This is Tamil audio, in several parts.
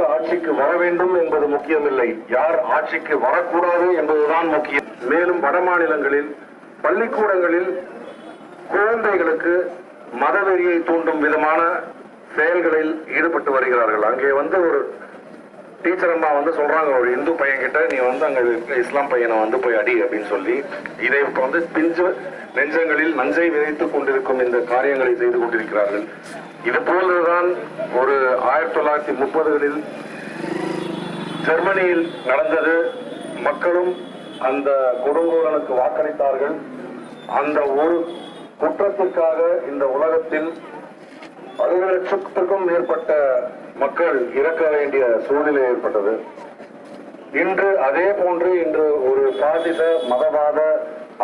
யார் ஆட்சிக்கு வர வேண்டும் என்பது முக்கியமில்லை. யார் ஆட்சிக்கு வரக்கூடாது என்பதுதான் முக்கியம். மேலும் வட மாநிலங்களில் பள்ளிக்கூடங்களில் குழந்தைகளுக்கு மதவெறியை தூண்டும் விதமான செயல்களில் ஈடுபட்டு வருகிறார்கள். அங்கே வந்து ஒரு டீச்சர் அம்மா வந்து சொல்றாங்க ஒரு இந்து பையன் கிட்ட நீ வந்து அங்க இஸ்லாம் பையனை வந்து போய் அடி அப்படின்னு சொல்லி. இதை இப்ப வந்து பிஞ்சு நெஞ்சங்களில் நஞ்சை விதைத்துக் கொண்டிருக்கும் இந்த காரியங்களை செய்து கொண்டிருக்கிறார்கள். இது போலதான் ஒரு ஆயிரத்தி தொள்ளாயிரத்தி முப்பதுகளில் ஜெர்மனியில் நடந்தது. மக்களும் அந்த கொடுங்கோலனுக்கு வாக்களித்தார்கள். அந்த ஒரு குற்றத்திற்காக இந்த உலகத்தில் அறுபது லட்சத்துக்கும் மேற்பட்ட மக்கள் இறக்க வேண்டிய சூழ்நிலை ஏற்பட்டது. இன்று அதே போன்று இன்று ஒரு சாதித மதவாத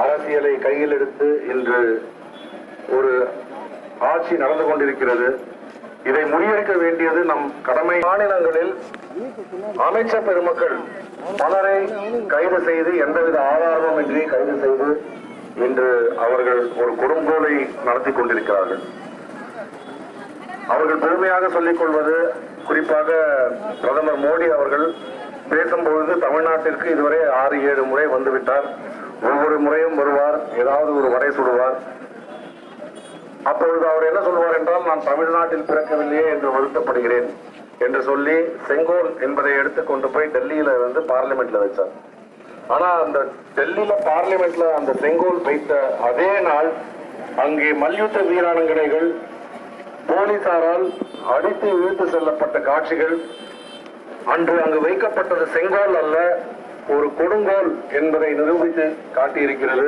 அரசியலை கையில் எடுத்து இன்று ஒரு ஆட்சி நடந்து கொண்டிருக்கிறது. இதை முறியடிக்க வேண்டியது நம் கடமை. மாநிலங்களில் அமைச்சர் பெருமக்கள் பலரை கைது செய்து எந்தவித ஆதாரமுமின்றி கைது செய்து இன்று அவர்கள் ஒரு கொடுங்கோலை நடத்தி கொண்டிருக்கிறார்கள். அவர்கள் பெருமையாக சொல்லிக் கொள்வது குறிப்பாக பிரதமர் மோடி அவர்கள் பேசும்பொழுது தமிழ்நாட்டிற்கு இதுவரை ஆறு ஏழு முறை வந்துவிட்டார். ஒவ்வொரு முறையும் வருவார் ஏதாவது ஒரு வடை சுடுவார். அப்பொழுது அவர் என்ன சொல்வார் என்றால் நான் தமிழ்நாட்டில் பிறக்கவில்லையே என்று வருத்தப்படுகிறேன் என்று சொல்லி செங்கோல் என்பதை எடுத்து கொண்டு போய் டெல்லியில வந்து பார்லிமெண்ட்ல வச்சார் ஆனா அந்த டெல்லியில பார்லிமெண்ட்ல அந்த செங்கோல் வைத்த அதே நாள் அங்கே மல்யுத்த வீராங்கனைகள் போலீசாரால் அடித்து இழுத்து செல்லப்பட்ட காட்சிகள். அன்று அங்கு வைக்கப்பட்டது செங்கோல் அல்ல ஒரு கொடுங்கோல் என்பதை நிரூபித்து காட்டியிருக்கிறது.